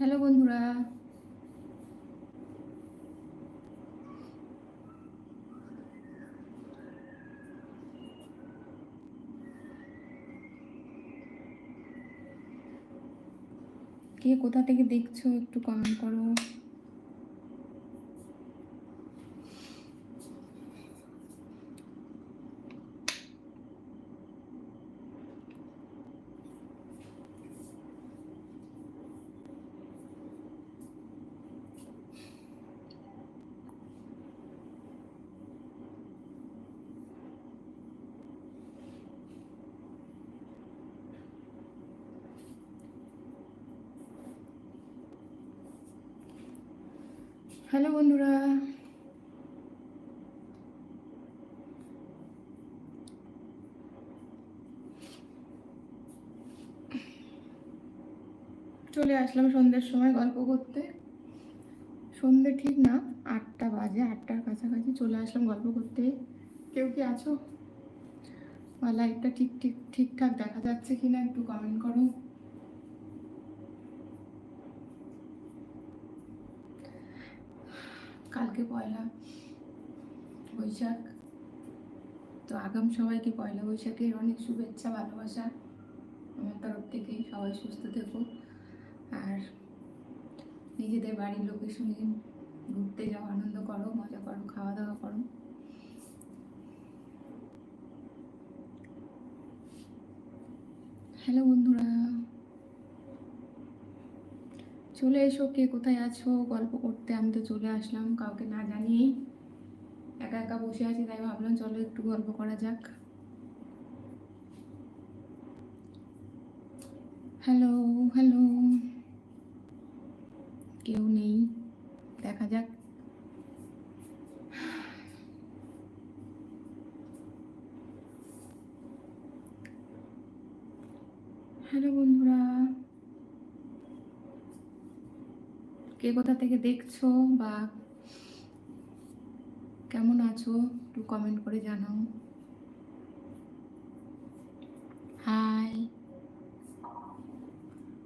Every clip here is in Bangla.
হ্যালো বন্ধুরা। কে কোথা থেকে দেখছ একটু কমেন্ট করো। হ্যালো বন্ধুরা। চলে আসলাম সন্ধ্যের সময় গল্প করতে। সন্ধ্যে ঠিক না, আটটা বাজে, আটটার কাছাকাছি চলে আসলাম গল্প করতে। কেউ কি আছো? বা লাইটটা ঠিক ঠিক, ঠিকঠাক দেখা যাচ্ছে কিনা একটু কমেন্ট করো। কালকে পয়লা বৈশাখ। তো আগাম সবাইকে পয়লা বৈশাখের অনেক শুভেচ্ছা, ভালোবাসা। আমার তরফ থেকে সবাই সুস্থ থেকো। আর নিজেদের বাড়ির লোকের সঙ্গে ঘুরতে যাও, আনন্দ করো, মজা করো, খাওয়া দাওয়া করো। হ্যালো বন্ধুরা চলে এসো, কে কোথায় আছো? গল্প করতে, আমি তো চলে আসলাম কাউকে না জানিয়েই। একা একা বসে আছি, তাই ভাবলাম চলো একটু গল্প করা যাক। হ্যালো হ্যালো কেউ নেই, দেখা যাক। হ্যালো বন্ধুরা কে কোথা থেকে দেখছ বা কেমন আছো একটু কমেন্ট করে জানাও। হাই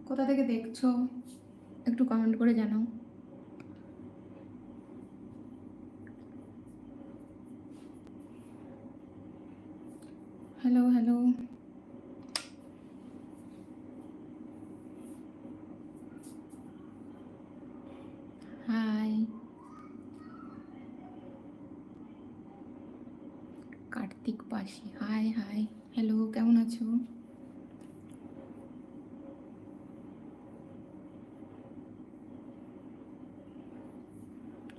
কোথা থেকে দেখছ একটু কমেন্ট করে জানাও। হ্যালো হ্যালো হাই কার্তিক পাশি। Hi hi. হ্যালো, কেমন আছো?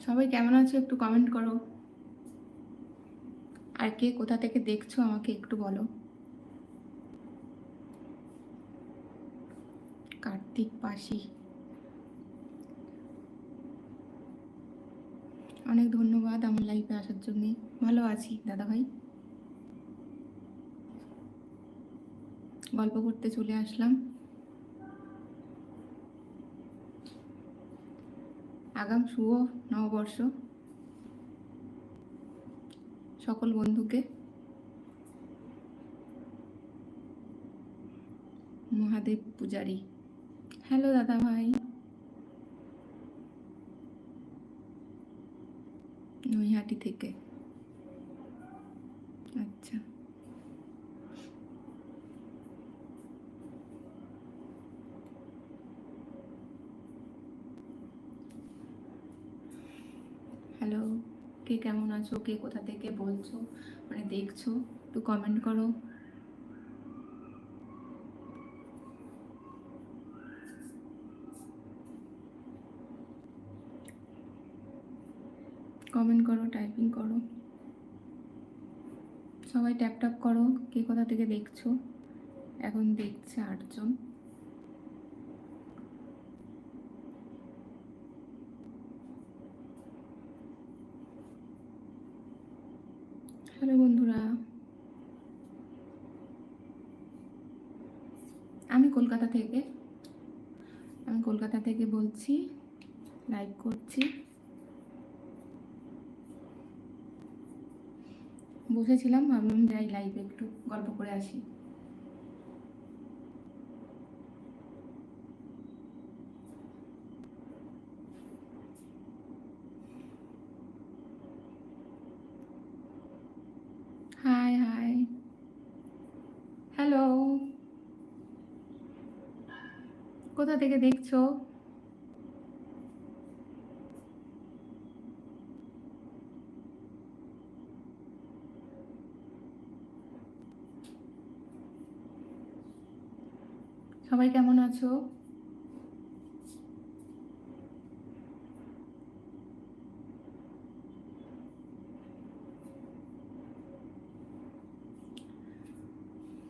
সবাই কেমন আছো একটু কমেন্ট করো। আর কে কোথা থেকে দেখছ আমাকে একটু বলো। কার্তিক পাশি। অনেক ধন্যবাদ আমার লাইফে আসার জন্যে। ভালো আছি দাদা ভাই গল্প করতে চলে আসলাম। আগাম শুভ নববর্ষ। সকল বন্ধুকে। মহাদেব পূজারী। হ্যালো দাদা ভাই। নৈহাটি থেকে। আচ্ছা হ্যালো কে কেমন আছো, কে কোথা থেকে বলছো মানে দেখছ, একটু কমেন্ট করো। কমেন্ট করো টাইপিং করো। সবাই ট্যাপ ট্যাপ করো, কে কোথা থেকে দেখছ? এখন দেখছে আটজন হ্যালো বন্ধুরা আমি কলকাতা থেকে, আমি কলকাতা থেকে বলছি লাইভ করছি। বসেছিলাম, ভাবলাম যাই লাইভে একটু গল্প করে আসি হ্যালো কোথা থেকে দেখছ? সবাই কেমন আছো?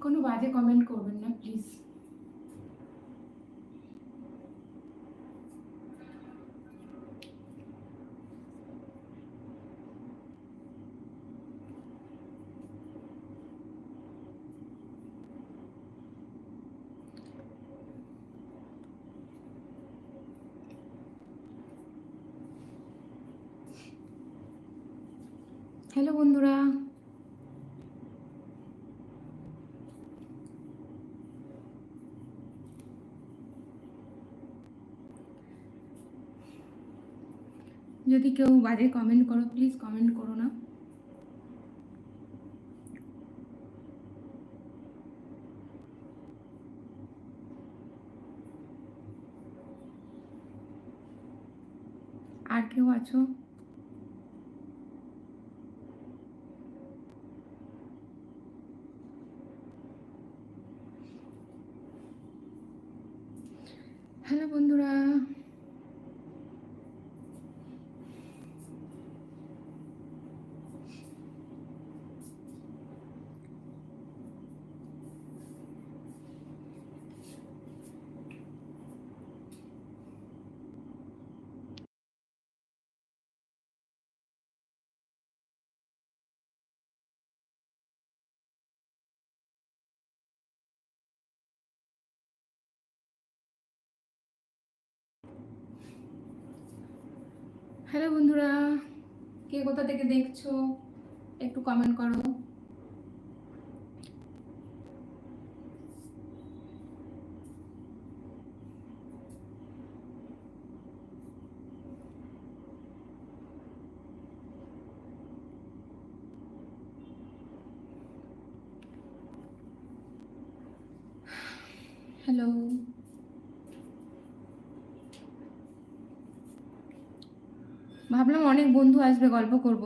কোনো বাজে কমেন্ট করবেন না প্লিজ হ্যালো বন্ধুরা। যদি কেউ বাজে কমেন্ট করো প্লিজ কমেন্ট করো না। আর কেউ আছো? হ্যালো বন্ধুরা হ্যালো বন্ধুরা কে কোথা থেকে দেখছ? একটু কমেন্ট করো। হ্যালো। ভাবলাম অনেক বন্ধু আসবে, গল্প করব।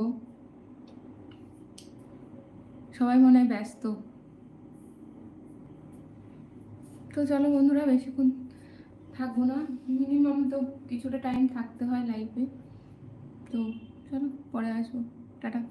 সবাই মনে হয় ব্যস্ত। তো চলো বন্ধুরা, বেশিক্ষণ থাকব না। মিনিমাম তো কিছুটা টাইম থাকতে হয় লাইফে তো চলো, পরে আসব। টাটা।